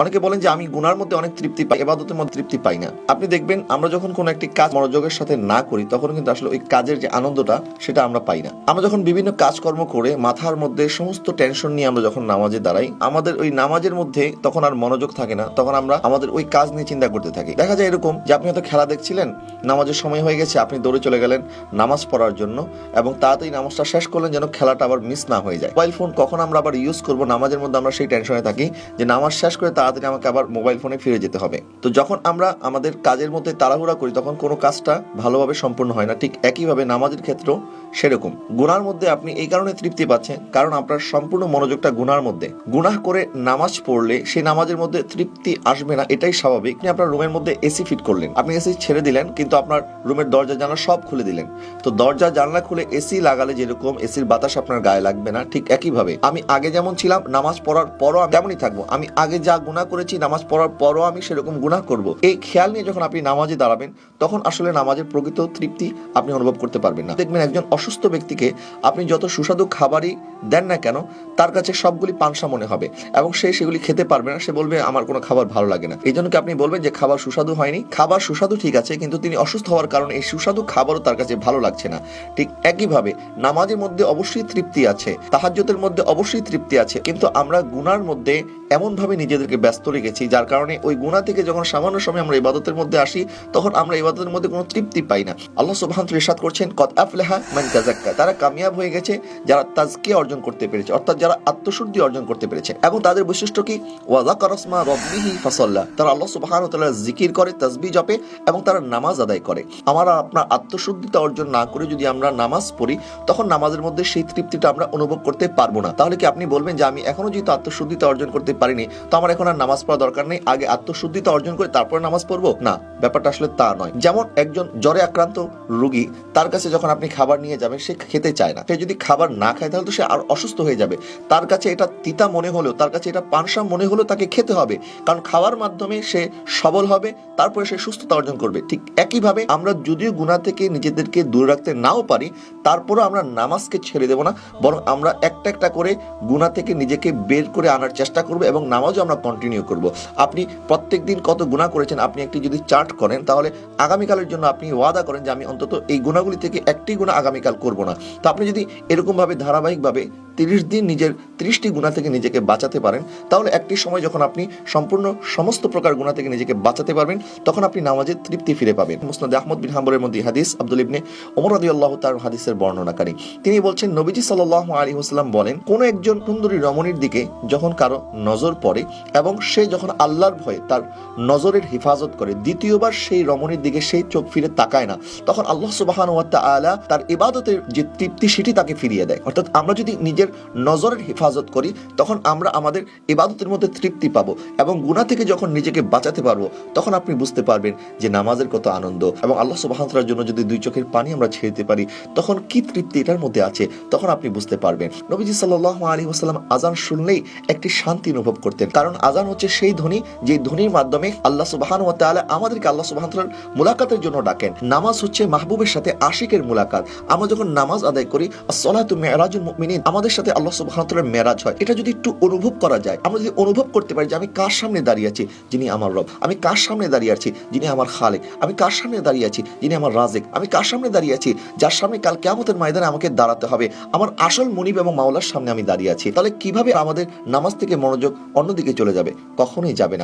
অনেকে বলেন যে আমি গুনার মধ্যে অনেক তৃপ্তি পাই, এবাদতের মধ্যে তৃপ্তি পাই না। আপনি দেখবেন, আমরা যখন কোনো একটি কাজ মনোযোগের সাথে না করি, তখন কিন্তু আসলে ওই কাজের যে আনন্দটা, সেটা আমরা পাই না। আমরা যখন বিভিন্ন কাজকর্ম করে মাথার মধ্যে সমস্ত টেনশন নিয়ে আমরা যখন নামাজে দাঁড়াই, আমাদের ওই নামাজের মধ্যে তখন আর মনোযোগ থাকে না, তখন আমরা আমাদের ওই কাজ নিয়ে চিন্তা করতে থাকি। দেখা যায় এরকম যে আপনি হয়তো খেলা দেখছিলেন, নামাজের সময় হয়ে গেছে, আপনি দৌড়ে চলে গেলেন নামাজ পড়ার জন্য এবং তাড়াতাড়ি নামাজটা শেষ করলেন যেন খেলাটা আবার মিস না হয়ে যায়। মোবাইল ফোন কখন আমরা আবার ইউজ করব, নামাজের মধ্যে আমরা সেই টেনশনে থাকি যে নামাজ শেষ করে তাড়াতাড়ি আমাকে আবার মোবাইল ফোনে ফিরে যেতে হবে। তো যখন আমরা আমাদের কাজের মধ্যে তাড়াহুড়া করি, তখন কোনো কাজটা ভালোভাবে সম্পূর্ণ হয় না। ঠিক একইভাবে নামাজের ক্ষেত্রেও সেরকম। গুনার মধ্যে আপনি এই কারণে তৃপ্তি পাচ্ছেন, কারণ আপনার সম্পূর্ণ মনোযোগটা গুনার মধ্যে। গুনাহ করে নামাজ পড়লে সেই নামাজের মধ্যে তৃপ্তি আসবে না, এটাই স্বাভাবিক। আপনি আপনার রুমের মধ্যে এসি ফিট করলেন। আপনি এসি ছেড়ে দিলেন, কিন্তু আপনার রুমের দরজা, জানলা সব খুলে দিলেন। তো দরজা, জানলা খুলে এসি লাগালে যেরকম এসির বাতাস আপনার গায়ে লাগবে না, ঠিক একইভাবে। আমি আগে যেমন ছিলাম, নামাজ পড়ার পরও তেমনই থাকব। আমি আগে যা গুনাহ করেছি, নামাজ পড়ার পরও আমি সেরকম গুনাহ করব। এই খেয়াল নিয়ে যখন আপনি নামাজে দাঁড়াবেন, তখন আসলে নামাজের প্রকৃত তৃপ্তি আপনি অনুভব করতে পারবেন না। দেখবেন একজন অসুস্থ ব্যক্তিকে আপনি যত সুস্বাদু খাবারই দেন না কেন, তার কাছে সবগুলি পানসা মনে হবে এবং সে সেগুলি খেতে পারবে না, সে বলবে, আমার কোনো খাবার ভালো লাগে না। এই জন্য কি আপনি বলবেন যে খাবার সুস্বাদু হয়নি? খাবার সুস্বাদু ঠিক আছে, কিন্তু তিনি অসুস্থ হওয়ার কারণে এই সুস্বাদু খাবারও তার কাছে ভালো লাগছে না। ঠিক একইভাবে নামাজের মধ্যে অবশ্যই তৃপ্তি আছে তাহাজ্যতের মধ্যে অবশ্যই তৃপ্তি আছে, কিন্তু আমরা গুনার মধ্যে এমনভাবে নিজেদেরকে ব্যস্ত রেখেছি, যার কারণে ওই গুণা থেকে যখন সামান্য সময় আমরা ইবাদতের মধ্যে আসি, তখন আমরা ইবাদতের মধ্যে কোনো তৃপ্তি পাই না। আল্লাহ সুবহান ইরশাদ করছেন কত আফলাহা মান তাজাক্কা তারা কামিয়াব হয়ে গেছে, যারা তাজকে অর্জন করতে পেরেছে, অর্থাৎ যারা আত্মশুদ্ধি অর্জন করতে পেরেছে। এবং তাদের বৈশিষ্ট্য কি? ওয়াজাকারাসমা রব্বিহি ফাসাল্লা। তারা আল্লাহ সুবহানাহু ওয়া তাআলা জিকির করে তাসবিহ জপে এবং তারা নামাজ আদায় করে। আমার আপনার আত্মশুদ্ধিতা অর্জন না করে যদি আমরা নামাজ পড়ি, তখন নামাজের মধ্যে সেই তৃপ্তিটা আমরা অনুভব করতে পারব না। তাহলে কি আপনি বলবেন যে আমি এখনও যেহেতু আত্মশুদ্ধিতা অর্জন করতে পারিনি, তো আমার এখন আর নামাজ পড়া দরকার নেই, আগে আত্মশুদ্ধিতা অর্জন করে তারপরে নামাজ পড়ব? না, ব্যাপারটা আসলে তা নয়। যেমন একজন জ্বরে আক্রান্ত রোগী, তার কাছে যখন আপনি খাবার নিয়ে যাবেন সে খেতে চায় না। সে যদি খাবার না খায়, তাহলে তো সে আর অসুস্থ হয়ে যাবে। তার কাছে এটা তিতা মনে হলেও, তার কাছে এটা পানসা মনে হলেও তাকে খেতে হবে। কারণ খাওয়ার মাধ্যমে সে সবল হবে, তারপরে সে সুস্থতা অর্জন করবে। ঠিক একইভাবে আমরা যদিও গুণা থেকে নিজেদেরকে দূরে রাখতে নাও পারি, তারপরও আমরা নামাজকে ছেড়ে দেব না, বরং আমরা একটা একটা করে গুণা থেকে নিজেকে বের করে আনার চেষ্টা করব এবং নামাজও আমরা কন্টিনিউ করব। আপনি প্রত্যেক দিন কত গুণা করেছেন, আপনি একটি যদি চার্ট করেন, তাহলে আগামীকালের জন্য আপনি ওয়াদা করেন যে আমি অন্তত এই গুণাগুলি থেকে একটি গুণা আগামীকাল করব না। তো আপনি যদি এরকমভাবে ধারাবাহিকভাবে তিরিশ দিন নিজের ত্রিশটি গুণা থেকে নিজেকে বাঁচাতে পারেন, তাহলে একটি সময় যখন আপনি সম্পূর্ণ সমস্ত প্রকার গুণা থেকে নিজেকে বাঁচাতে পারবেন, তখন আপনি নামাজের তৃপ্তি ফিরে পাবেন। মুসনাদ আহমদ বিন হাম্বরের মধ্যে হাদিস, আব্দুল ইবনে ওমর রাদি আল্লাহ তার হাদিসের বর্ণনাকারী। তিনি বলছেন, নবীজি সাল্লাহ আলী হুসলাম বলেন, কোন একজন সুন্দরী রমণীর দিকে যখন কারও নজর পড়ে এবং সে যখন আল্লাহর ভয়ে তার নজরের হেফাজত করে, দ্বিতীয়বার সেই রমণীর দিকে সেই চোখ ফিরে তাকায় না, তখন আল্লাহ সুবাহান আলা তার ইবাদতের যে তৃপ্তি সেটি তাকে ফিরিয়ে দেয়। অর্থাৎ আমরা যদি নিজের নজরের হেফাজত করি, তখন আমরা আমাদের ইবাদতের মধ্যে তৃপ্তি পাবো এবং গুণা থেকে যখন নিজেকে বাঁচাতে পারব, তখন আপনি বুঝতে পারবেন যে নামাজের কত আনন্দ এবং আল্লাহ সুবাহতার জন্য যদি দুই চোখের পানি আমরা ছেড়ে দিতে পারি, তখন কি তৃপ্তি এটার মধ্যে আছে, তখন আপনি বুঝতে পারবেন। নবীজি সাল্লাহ আলী ওসাল্লাম আজান শুনলেই একটি শান্তি অনুভব করতেন। কারণ আজান হচ্ছে সেই ধ্বনি, যে ধ্বনির মাধ্যমে আল্লাহ সুবাহান ও তাআলা আমাদেরকে আল্লাহ সুবাহতালার মুলাকাতের জন্য ডাকেন। নামাজ হচ্ছে মাহবুবের সাথে আশিকের মুলাকাত। আমরা যখন নামাজ আদায় করি সলাতু মেরাজুল মুমিনিন, আমাদের সাথে আল্লাহ সুবাহতালার মেরাজ হয়। এটা যদি একটু অনুভব করা যায়, আমরা যদি অনুভব করতে পারি যে আমি কার সামনে দাঁড়িয়ে আছি? যিনি আমার রব। আমি কার সামনে দাঁড়িয়ে আছি? যিনি আমার খালেক। আমি কার সামনে দাঁড়িয়ে আছি? যিনি আমার রাজেক আমি কার সামনে দাঁড়িয়ে আছি? যার সামনে কাল কেয়ামতের ময়দানে আমাকে দাঁড়াতে হবে। আমার আসল মনিব এবং মাওলার সামনে আমি দাঁড়িয়ে আছি। তাহলে কীভাবে আমাদের নামাজ থেকে মনোযোগ অন্যদিকে চলে যাবে? কখনোই যাবে না।